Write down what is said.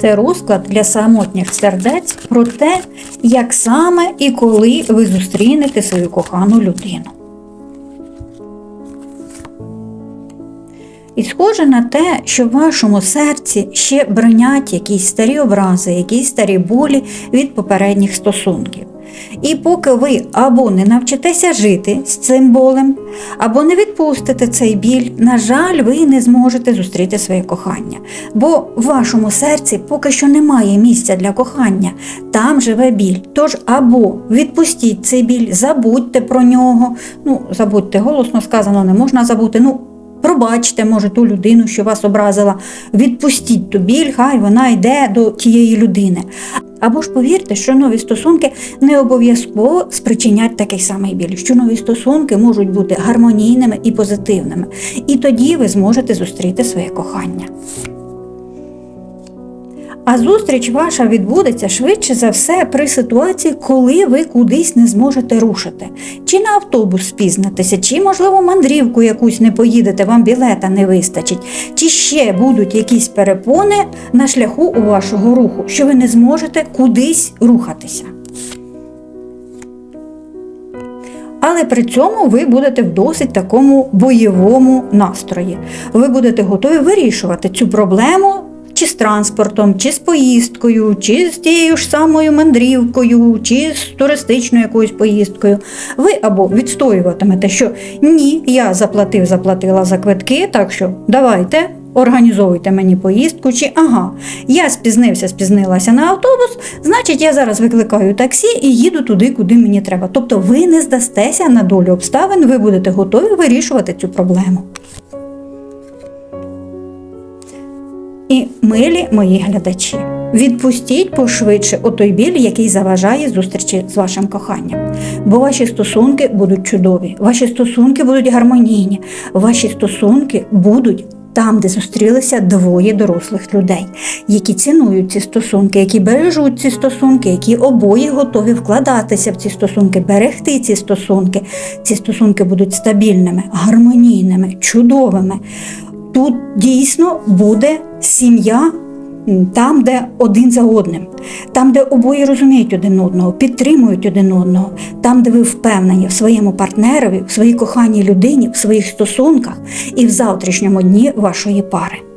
Це розклад для самотніх сердець про те, як саме і коли ви зустрінете свою кохану людину. І схоже на те, що в вашому серці ще бронять якісь старі образи, якісь старі болі від попередніх стосунків. І поки ви або не навчитеся жити з цим болем, або не відпустите цей біль, на жаль, ви не зможете зустріти своє кохання. Бо в вашому серці поки що немає місця для кохання, там живе біль. Тож або відпустіть цей біль, забудьте про нього. Ну, забудьте, голосно сказано, не можна забути. Ну, Пробачте, може, ту людину, що вас образила, відпустіть ту біль, хай вона йде до тієї людини. Або ж повірте, що нові стосунки не обов'язково спричинять такий самий біль, що нові стосунки можуть бути гармонійними і позитивними. І тоді ви зможете зустріти своє кохання. А зустріч ваша відбудеться швидше за все при ситуації, коли ви кудись не зможете рушити. Чи на автобус спізнитеся, чи, можливо, мандрівку якусь не поїдете, вам білета не вистачить, чи ще будуть якісь перепони на шляху у вашого руху, що ви не зможете кудись рухатися. Але при цьому ви будете в досить такому бойовому настрої. Ви будете готові вирішувати цю проблему чи з транспортом, чи з поїздкою, чи з тією ж самою мандрівкою, чи з туристичною якоюсь поїздкою. Ви або відстоюватимете, що ні, я заплатив, заплатила за квитки, так що давайте. Організовуйте мені поїздку, чи ага, я спізнився, спізнилася на автобус, значить я зараз викликаю таксі і їду туди, куди мені треба. Тобто ви не здастеся на долю обставин, ви будете готові вирішувати цю проблему. І милі мої глядачі, відпустіть пошвидше отой біль, який заважає зустрічі з вашим коханням. Бо ваші стосунки будуть чудові, ваші стосунки будуть гармонійні, ваші стосунки будуть там, де зустрілися двоє дорослих людей, які цінують ці стосунки, які бережуть ці стосунки, які обоє готові вкладатися в ці стосунки, берегти ці стосунки. Ці стосунки будуть стабільними, гармонійними, чудовими. Тут дійсно буде сім'я там, де один за одним, там, де обоє розуміють один одного, підтримують один одного, там, де ви впевнені в своєму партнерові, в своїй коханій людині, в своїх стосунках і в завтрашньому дні вашої пари.